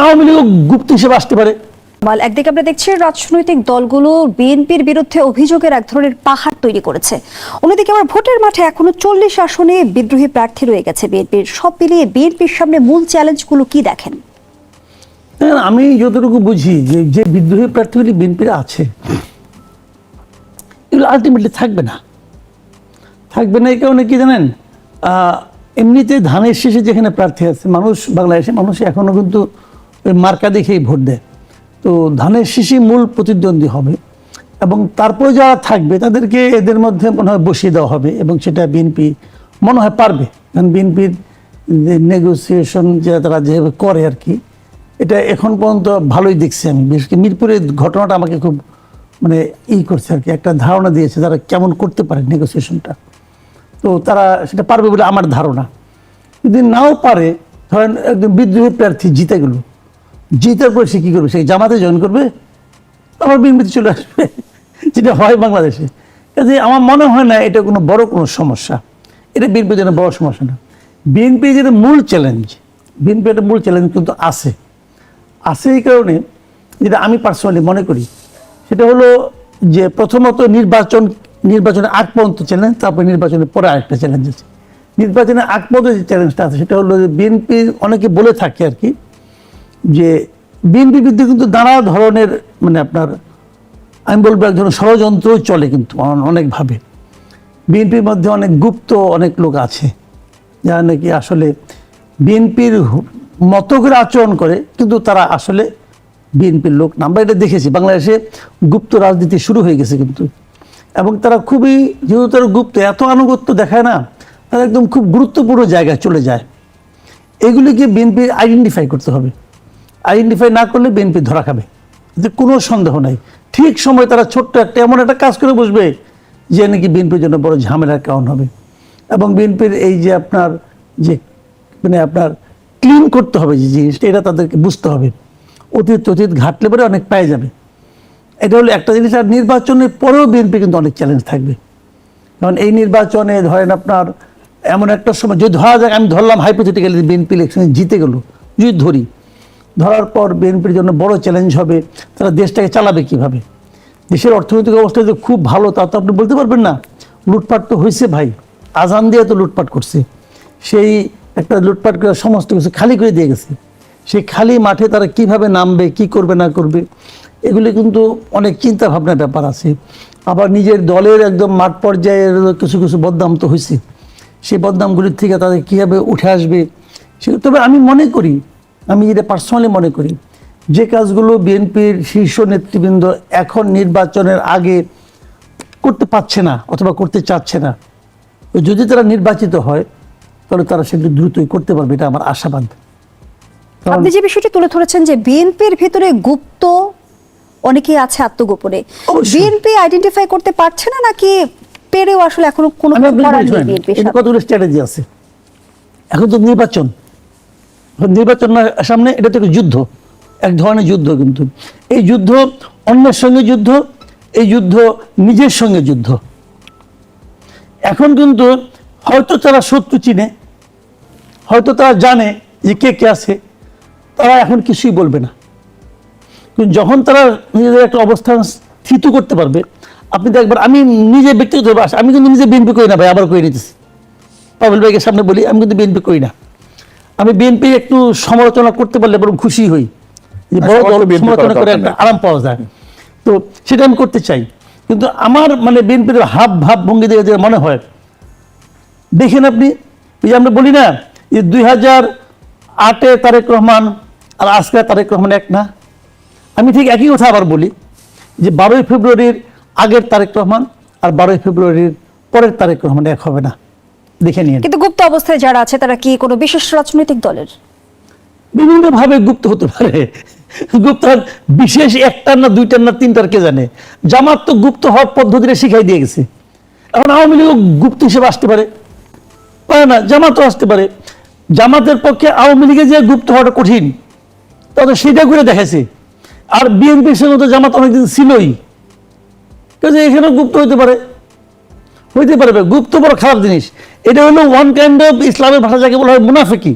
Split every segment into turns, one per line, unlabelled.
আওয়ামী লীগ গুপ্ত হিসেবে আসতে পারে।
একদিকে আমরা দেখছি রাজনৈতিক দলগুলো বিএনপির বিরুদ্ধে অভিযোগের এক ধরনের পাহাড় তৈরি করেছে। অন্যদিকে আমরা ভোটের মাঠে এখনও চল্লিশ আসনে বিদ্রোহী প্রার্থী রয়ে গেছে বিএনপির। সব মিলিয়ে বিএনপির সামনে মূল চ্যালেঞ্জগুলো কি দেখেন?
দেখেন, আমি যতটুকু বুঝি যে যে বিদ্রোহী প্রার্থীগুলি বিএনপির আছে এগুলো আলটিমেটলি থাকবে না। থাকবে না এই কারণে কি জানেন? এমনিতে ধানের শেষে যেখানে প্রার্থী আছে মানুষ বাংলাদেশে মানুষ এখনও কিন্তু মার্কা দেখেই ভোট দেয়। তো ধানের শীষই মূল প্রতিদ্বন্দ্বী হবে এবং তারপরে যারা থাকবে তাদেরকে এদের মধ্যে মনে হয় বসিয়ে দেওয়া হবে এবং সেটা বিএনপি মনে হয় পারবে। কারণ বিএনপির নেগোসিয়েশন যে তারা যেভাবে করে আর কি এটা এখন পর্যন্ত ভালোই দেখছি আমি। বিশেষ করে মিরপুরের ঘটনাটা আমাকে খুব মানে ই করছে আর কি একটা ধারণা দিয়েছে তারা কেমন করতে পারে নেগোসিয়েশনটা তো তারা সেটা পারবে বলে আমার ধারণা। যদি নাও পারে, ধরেন একজন বিদ্রোহী প্রার্থী জিতে গেল জিতার পরে সে কী করবে? সে জামাতে জয়েন করবে, আবার বিএনপিতে চলে আসবে, যেটা হয় বাংলাদেশে। কাজে আমার মনে হয় না এটা কোনো বড় কোনো সমস্যা। এটা বিএনপির জন্য বড় সমস্যা না। বিএনপি যেটা মূল চ্যালেঞ্জ বিএনপি একটা মূল চ্যালেঞ্জ কিন্তু আছে। আছে এই কারণে যেটা আমি পার্সোনালি মনে করি, সেটা হলো যে প্রথমত নির্বাচন, নির্বাচনের আগ পর্যন্ত চ্যালেঞ্জ তারপরে নির্বাচনের পরে আরেকটা চ্যালেঞ্জ আছে। নির্বাচনের আগ পর্যন্ত যে চ্যালেঞ্জটা আছে, সেটা হলো যে বিএনপি অনেকে বলে থাকে আর কি যে বিএনপি বিরুদ্ধে কিন্তু নানা ধরনের মানে আপনার, আমি বলব এক ধরনের ষড়যন্ত্রই চলে কিন্তু অন- অনেকভাবে। বিএনপির মধ্যে অনেক গুপ্ত অনেক লোক আছে, যারা নাকি আসলে বিএনপির মতো করে আচরণ করে, কিন্তু তারা আসলে বিএনপির লোক না। আমরা এটা দেখেছি, বাংলাদেশে গুপ্ত রাজনীতি শুরু হয়ে গেছে কিন্তু। এবং তারা খুবই, যেহেতু তারা গুপ্ত, এত আনুগত্য দেখায় না, তারা একদম খুব গুরুত্বপূর্ণ জায়গায় চলে যায়। এগুলিকে বিএনপি আইডেন্টিফাই করতে হবে। আইডেন্টিফাই না করলে বিএনপি ধরা খাবে। এতে কোনো সন্দেহ নাই। ঠিক সময় তারা ছোট্ট একটা, এমন একটা কাজ করে বসবে যে নাকি বিএনপির জন্য বড় ঝামেলার কারণ হবে। এবং বিএনপির এই যে আপনার যে মানে আপনার ক্লিন করতে হবে যে জিনিসটা, এটা তাদেরকে বুঝতে হবে। অতীত অতীত ঘাটলে পরে অনেক পায়ে যাবে। এটা হলো একটা জিনিস। আর নির্বাচনের পরেও বিএনপি কিন্তু অনেক চ্যালেঞ্জ থাকবে। কারণ এই নির্বাচনে ধরেন আপনার এমন একটা সময়, যদি ধরা যাক, আমি ধরলাম হাইপোথেটিক্যালি বিএনপি ইলেকশনে জিতে গেল, যদি ধরি ধরার পর বিএনপির জন্য বড় চ্যালেঞ্জ হবে, তারা দেশটাকে চালাবে কীভাবে? দেশের অর্থনৈতিক অবস্থা যে খুব ভালো, তা তো আপনি বলতে পারবেন না। লুটপাট তো হয়েছে ভাই। আজান দিয়ে তো লুটপাট করছে। সেই একটা লুটপাট করে সমস্ত কিছু খালি করে দিয়ে গেছে। সেই খালি মাঠে তারা কীভাবে নামবে, কি করবে, না করবে, এগুলি কিন্তু অনেক চিন্তা ভাবনার ব্যাপার আছে। আবার নিজের দলের একদম মাঠ পর্যায়ের কিছু কিছু বদনাম তো হয়েছে সেই বদনামগুলির থেকে তাদের কীভাবে উঠে আসবে সে তবে আমি মনে করি আমি যেটা পার্সোনালি মনে করি। যে কাজগুলো বিএনপির শীর্ষ নেতৃবৃন্দ এখন নির্বাচনের আগে করতে পারছে না অথবা করতে চাচ্ছে না যদি তারা নির্বাচিত হয় তাহলে তারা সেগুলো দ্রুতই করতে পারবে এটা আমার আশাবাদ।
আপনি যে বিষয়টি তুলে ধরেছেন যে বিএনপির ভিতরে গুপ্ত অনেকেই আছে আত্মগোপনে বিএনপি আইডেন্টিফাই করতে পারছে না নাকি পেরেও আসলে এখনও কোনো?
কতগুলো স্ট্র্যাটেজি আছে? এখন তো নির্বাচন। নির্বাচন সামনে এটা তো একটা যুদ্ধ, এক ধরনের যুদ্ধ কিন্তু। এই যুদ্ধ অন্যের সঙ্গে যুদ্ধ, এই যুদ্ধ নিজের সঙ্গে যুদ্ধ। এখন কিন্তু হয়তো তারা শত্রু চিনে, হয়তো তারা জানে যে কে কে আছে, তারা এখন কিছুই বলবে না। কিন্তু যখন তারা নিজেদের একটা অবস্থান স্থিত করতে পারবে, আপনি দেখবেন আমি নিজে ব্যক্তিগত আমি কিন্তু নিজে বিএনপি করি না ভাই আবার করে নিতেছি। পাবেল ভাইকে সামনে বলি, আমি কিন্তু বিএনপি করি না। আমি বিএনপি একটু সমালোচনা করতে পারলে বরং খুশি হই। যে বড় দল সমালোচনা করে একটা। আরাম পাওয়া যায়। তো সেটা আমি করতে চাই। কিন্তু আমার মানে বিএনপির হাব ভাব ভঙ্গি দেখে যে মনে হয় দেখেন আপনি এই যে আমরা বলি না যে দুই হাজার আটে তারেক রহমান আর আজকে তারেক রহমান এক না? আমি ঠিক একই কথা আবার বলি যে বারোই ফেব্রুয়ারির আগের তারেক রহমান আর বারোই ফেব্রুয়ারির পরের তারেক রহমান এক হবে না। দেখে নিয়ে
কিন্তু গুপ্ত অবস্থায় যারা আছে তারা কি কোনো বিশেষ রাজনৈতিক দলের?
বিভিন্নভাবে গুপ্ত হতে পারে। গুপ্ত বিশেষ একটার না দুইটার না তিনটার কে জানে? জামাত তো গুপ্ত হওয়ার পদ্ধতিটা শিখাই দিয়ে গেছে। এখন আওয়ামী লীগ গুপ্ত হিসেবে আসতে পারে। পারে না জামাতও আসতে পারে। জামাতের পক্ষে আওয়ামী লীগে যে গুপ্ত হওয়াটা কঠিন তাদের সেটা করে দেখেছে আর বিএনপির সঙ্গে তো জামাত অনেকদিন ছিলই। কাজে এখানেও গুপ্ত হইতে পারে। হইতে পারবে গুপ্ত বড় খারাপ জিনিস। এটা হলো ওয়ান কাইন্ড অফ ইসলামের ভাষা যাকে বলা হয় মুনাফিকি।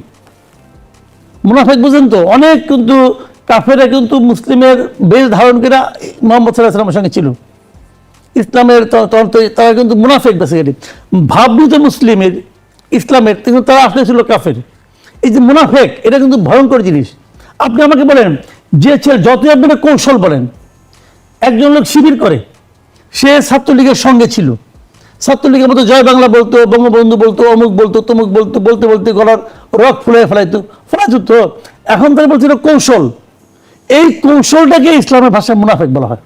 মুনাফেক বুঝেন তো, অনেক কিন্তু কাফেরা কিন্তু মুসলিমের বেশ ধারণ করে মোহাম্মদ সাল্লাহ সঙ্গে ছিল। ইসলামের তারা কিন্তু মুনাফেক বেসিক্যালি ভাবলি তো মুসলিমের ইসলামের কিন্তু তারা আসলে ছিল কাফের। এই যে মুনাফেক, এটা কিন্তু ভয়ঙ্কর জিনিস। আপনি আমাকে বলেন, যে ছেলে যতই আপনি কৌশল বলেন, একজন লোক শিবির করে, সে ছাত্রলীগের সঙ্গে ছিল। ছাত্রলীগের মতো জয় বাংলা বলতো, বঙ্গবন্ধু বলতো, অমুক বলতো, তমুক বলতো, বলতে বলতে গলার রক ফুলে ফেলাইতো ফেলাইতো তো। এখন তারা বলছিল কৌশল। এই কৌশলটাকে ইসলামের ভাষায় মুনাফেক বলা হয়।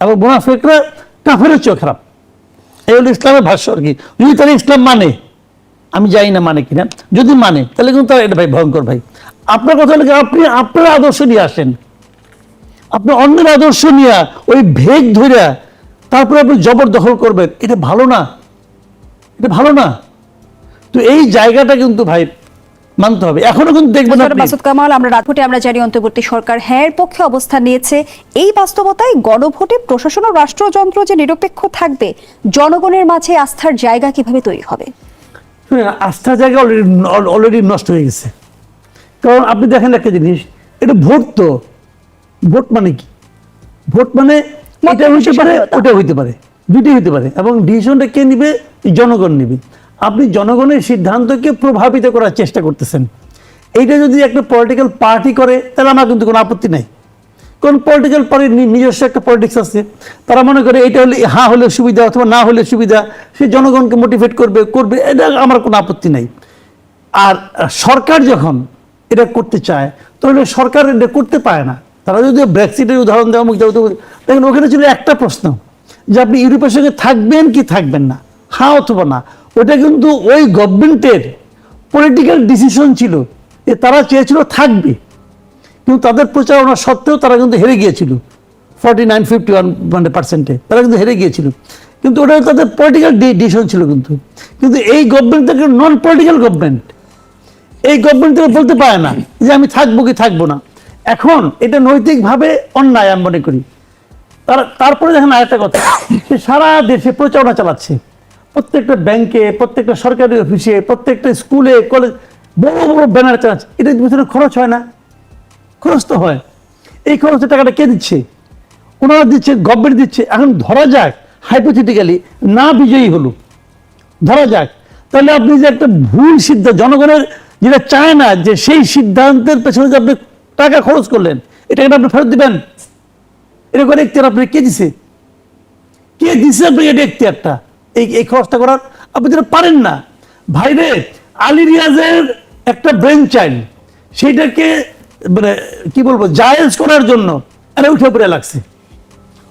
এবং মুনাফেকরা কাফেরের চেয়েও খারাপ। এই হলো ইসলামের ভাষ্য আর কি। যদি তারা ইসলাম মানে? আমি জানি না মানে কিনা। যদি মানে তাহলে কিন্তু তারা এটা ভাই ভয়ঙ্কর ভাই। আপনার কথা হলো আপনি আপনার আদর্শ নিয়ে আসেন। আপনি অন্যের আদর্শ নিয়ে ওই ভেগ ধইরা তারপরে আপনি জবরদখল করবেন। এটা ভালো না। এটা ভালো না। তো এই জায়গাটা কিন্তু ভাই মানতে হবে। এখনও কিন্তু দেখবেন আপনি
মাসুদ কামাল আমরা রাজভোটে আমরা জানি অন্তর্বর্তী সরকার হ্যাঁ পক্ষে অবস্থান নিয়েছে। এই বাস্তবতায় গণভোটে প্রশাসন ও রাষ্ট্রযন্ত্র যে নিরপেক্ষ থাকবে জনগণের মাঝে আস্থার জায়গা কীভাবে তৈরি হবে?
শুনেন, আস্থার জায়গা অলরেডি অলরেডি নষ্ট হয়ে গেছে। কারণ আপনি দেখেন একটা জিনিস এটা ভোট তো। ভোট মানে কি? ভোট মানে এটা হইতে পারে ওটা হইতে পারে দুইটাই হইতে পারে এবং ডিসিশনটা কে নিবে? জনগণ নিবে। আপনি জনগণের সিদ্ধান্তকে প্রভাবিত করার চেষ্টা করতেছেন। এইটা যদি একটা পলিটিক্যাল পার্টি করে তাহলে আমার কিন্তু কোনো আপত্তি নাই। কোন পলিটিক্যাল পার্টির নিজস্ব একটা পলিটিক্স আছে। তারা মনে করে এটা হলে হ্যাঁ হলে সুবিধা অথবা না হলে সুবিধা সে জনগণকে মোটিভেট করবে করবে এটা আমার কোনো আপত্তি নাই। আর সরকার যখন এটা করতে চায় তাহলে সরকার এটা করতে পারে না। তারা যদি ব্রেক্সিটের উদাহরণ দেওয়া মুখ দেওয়া, দেখেন ওখানে ছিল একটা প্রশ্ন যে আপনি ইউরোপের সঙ্গে থাকবেন কি থাকবেন না? হ্যাঁ অথবা না? ওটা কিন্তু ওই গভর্নমেন্টের পলিটিক্যাল ডিসিশন ছিল যে তারা চেয়েছিল থাকবে। কিন্তু তাদের প্রচারণা সত্ত্বেও তারা কিন্তু হেরে গিয়েছিল। ফর্টি নাইন ফিফটি ওয়ান মানে পার্সেন্টে তারা কিন্তু হেরে গিয়েছিল। কিন্তু ওটা তাদের পলিটিক্যাল ডিসিশন ছিল কিন্তু। কিন্তু এই গভর্নমেন্ট থেকে নন পলিটিক্যাল গভর্নমেন্ট এই গভর্নমেন্ট বলতে পারে না যে আমি থাকব কি থাকব না। এখন এটা নৈতিকভাবে অন্যায়, আমি মনে করি। তার, তারপরে দেখেন আরেকটা কথা। সে সারা দেশে প্রচারণা চালাচ্ছে। প্রত্যেকটা ব্যাংকে, প্রত্যেকটা সরকারি অফিসে, প্রত্যেকটা স্কুলে, কলেজ, বড় বড় ব্যানার চালাচ্ছে। এটা পিছনে খরচ হয় না। খরচ তো হয়। এই খরচের টাকাটা কে দিচ্ছে? ওনারা দিচ্ছে গভর্নমেন্ট দিচ্ছে। এখন ধরা যাক হাইপোথেটিক্যালি না বিজয়ী হলো। ধরা যাক। তাহলে আপনি যে একটা ভুল সিদ্ধান্ত, জনগণের যেটা চায় না, যে সেই সিদ্ধান্তের পেছনে যে আপনি টাকা খরচ করলেন, এটা আপনি ফেরত দিবেন। এটা করে এখতিয়ার আপনি কে দিছে? কে দিছে আপনি এটা এখতিয়ারটা? এই এই খরচটা করার আপনি যেটা পারেন না। ভাইরে আলী রিয়াজের একটা ব্রেন চাইল্ড সেইটাকে মানে কি বলব, জায়েজ করার জন্য আরে উঠে পড়ে লাগছে।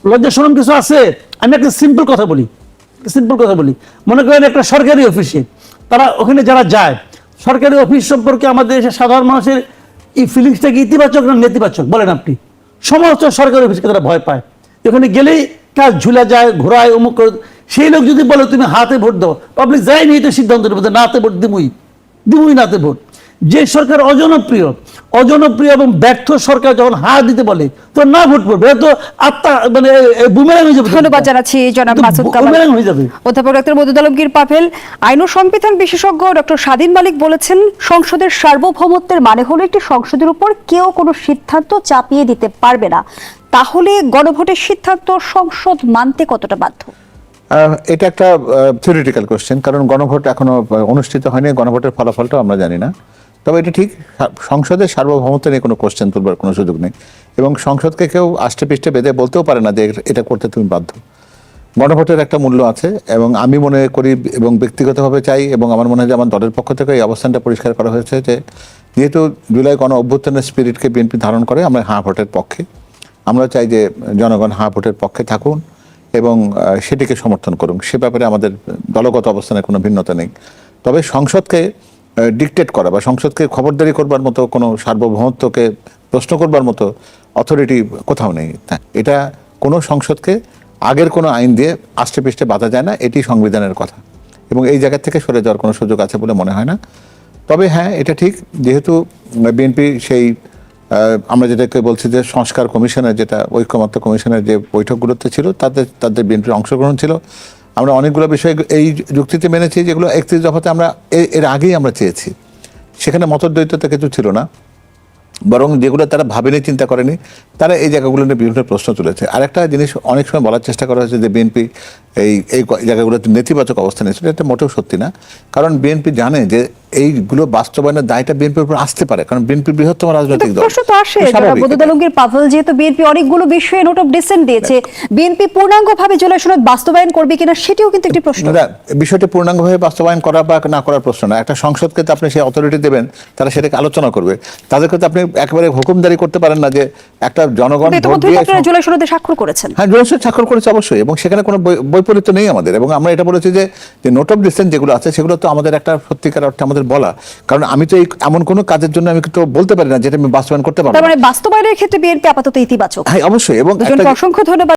লজ্জা শরম কিছু আছে? আমি একটা সিম্পল কথা বলি। সিম্পল কথা বলি। মনে করেন একটা সরকারি অফিসে তারা ওখানে যারা যায়, সরকারি অফিস সম্পর্কে আমাদের দেশের সাধারণ মানুষের এই ফিলিংসটা কি ইতিবাচক না নেতিবাচক? বলেন আপনি। সমস্ত সরকারি অফিসকে তারা ভয় পায়। ওখানে গেলেই কাজ ঝুলা যায়, ঘোরায়, অমুক করে। সেই লোক যদি বলে, তুমি হাতে ভোট দাও। পাবলিক যায়নি এটা সিদ্ধান্ত নেবে না, হাতে ভোট দিবই। দিবই নাতে ভোট। যে সরকার অজনপ্রিয় অজনপ্রিয় এবং ব্যর্থ সরকার যখন হাত দিতে বলে তো না ভোট পড়বে। এটা তো আত্মা মানে বুমেরাং হয়ে যাবে।
ধন্যবাদ জানাচ্ছি জনাব মাসুদ কামাল।
বুমেরাং হয়ে যাবে।
অধ্যাপক ডক্টর মদুদ আলমগীর পাভেল আইন ও সংবিধান বিশেষজ্ঞ ডক্টর স্বাধীন মালিক বলেছেন সংসদের সার্বভৌমত্বের মানে হলো একটি সংসদের উপর কেউ কোনো সিদ্ধান্ত চাপিয়ে দিতে পারবে না। তাহলে গণভোটের সিদ্ধান্ত সংসদ মানতে কতটা বাধ্য?
আহ, এটা একটা থিওরিটিক্যাল কোশ্চেন কারণ গণভোট এখনও অনুষ্ঠিত হয়নি। গণভোটের ফলাফলটাও আমরা জানি না। তবে এটা ঠিক সংসদের সার্বভৌমত্ব নিয়ে কোনো কোশ্চেন তুলবার কোনো সুযোগ নেই। এবং সংসদকে কেউ আষ্টে পৃষ্ঠে বেঁধে বলতেও পারে না যে এটা করতে তুমি বাধ্য। গণভোটের একটা মূল্য আছে এবং আমি মনে করি এবং ব্যক্তিগতভাবে চাই এবং আমার মনে হয় যে আমার দলের পক্ষ থেকে এই অবস্থানটা পরিষ্কার করা হয়েছে যে যেহেতু জুলাই গণ অভ্যুত্থানের স্পিরিটকে বিএনপি ধারণ করে, আমরা হাঁ ভোটের পক্ষে। আমরা চাই যে জনগণ হাঁ ভোটের পক্ষে থাকুন এবং সেটিকে সমর্থন করুন। সে ব্যাপারে আমাদের দলগত অবস্থানের কোনো ভিন্নতা নেই। তবে সংসদকে ডিকটেট করা বা সংসদকে খবরদারি করবার মতো কোনো সার্বভৌমত্বকে প্রশ্ন করবার মতো অথরিটি কোথাও নেই। তা এটা কোনো সংসদকে আগের কোনো আইন দিয়ে আষ্টে পৃষ্ঠে বাধা যায় না, এটি সংবিধানের কথা। এবং এই জায়গা থেকে সরে যাওয়ার কোনো সুযোগ আছে বলে মনে হয় না। তবে হ্যাঁ এটা ঠিক, যেহেতু বিএনপি সেই আমরা যেটাকে বলছি যে সংস্কার কমিশনের যেটা ঐক্যমত্য কমিশনের যে বৈঠকগুলোতে ছিল, তাদের তাদের বিএনপির অংশগ্রহণ ছিল। আমরা অনেকগুলো বিষয় এই যুক্তিতে মেনেছি যেগুলো একত্রিশ দফাতে আমরা এর আগেই আমরা চেয়েছি। সেখানে মতদ্বৈততা কিছু ছিল না। বরং যেগুলো তারা ভাবেনি, চিন্তা করেনি, তারা এই জায়গাগুলো নিয়ে বিভিন্ন প্রশ্ন তুলেছে। আরেকটা জিনিস অনেক সময় বলার চেষ্টা করা হয়েছে যে বিএনপি এই এই জায়গাগুলোতে নেতিবাচক অবস্থান নিয়েছিল এটা মোটেও সত্যি না। কারণ বিএনপি জানে যে এইগুলো বাস্তবায়নের দায়টা বিএনপির উপর আসতে পারে কারণ বিএনপি বৃহত্তম রাজনৈতিক দল।
প্রশ্ন তো আসে
এটা।
আলমগীর পাভেল যেহেতু বিএনপি অনেকগুলো বিষয়ে নোট অফ ডিসেন্ট দিয়েছে বিএনপি পূর্ণাঙ্গভাবে জুলাই সনদ বাস্তবায়ন করবে কিনা সেটিও কিন্তু একটি প্রশ্ন।
দাদা বিষয়টি পূর্ণাঙ্গভাবে বাস্তবায়ন করা বা না করার প্রশ্ন না একটা সংসদকে তো আপনি সেই অথরিটি দেবেন তারা সেটাকে আলোচনা করবে। তাদেরকে তো আপনি একেবারে হুকুমদারি করতে পারেন না যে একটা জনগণ
জুলাই সনদে স্বাক্ষর করেছেন।
হ্যাঁ জোরসে স্বাক্ষর করেছে অবশ্যই এবং সেখানে কোনো বৈপরীত্য নেই আমাদের এবং আমরা এটা বলেছি যে যে নোট অফ ডিসেন্ট যেগুলো আছে সেগুলো তো আমাদের একটা সত্যিকার অর্থে আমাদের বলা। কারণ আমি তো এই এমন কোনো কাজের জন্য আমি তো বলতে পারি না যেটা আমি বাস্তবায়ন করতে পারব
তার মানে বাস্তবায়নের ক্ষেত্রে বিএনপি আপাতত ইতিবাচক।
হ্যাঁ অবশ্যই এবং
অসংখ্য ধন্যবাদ।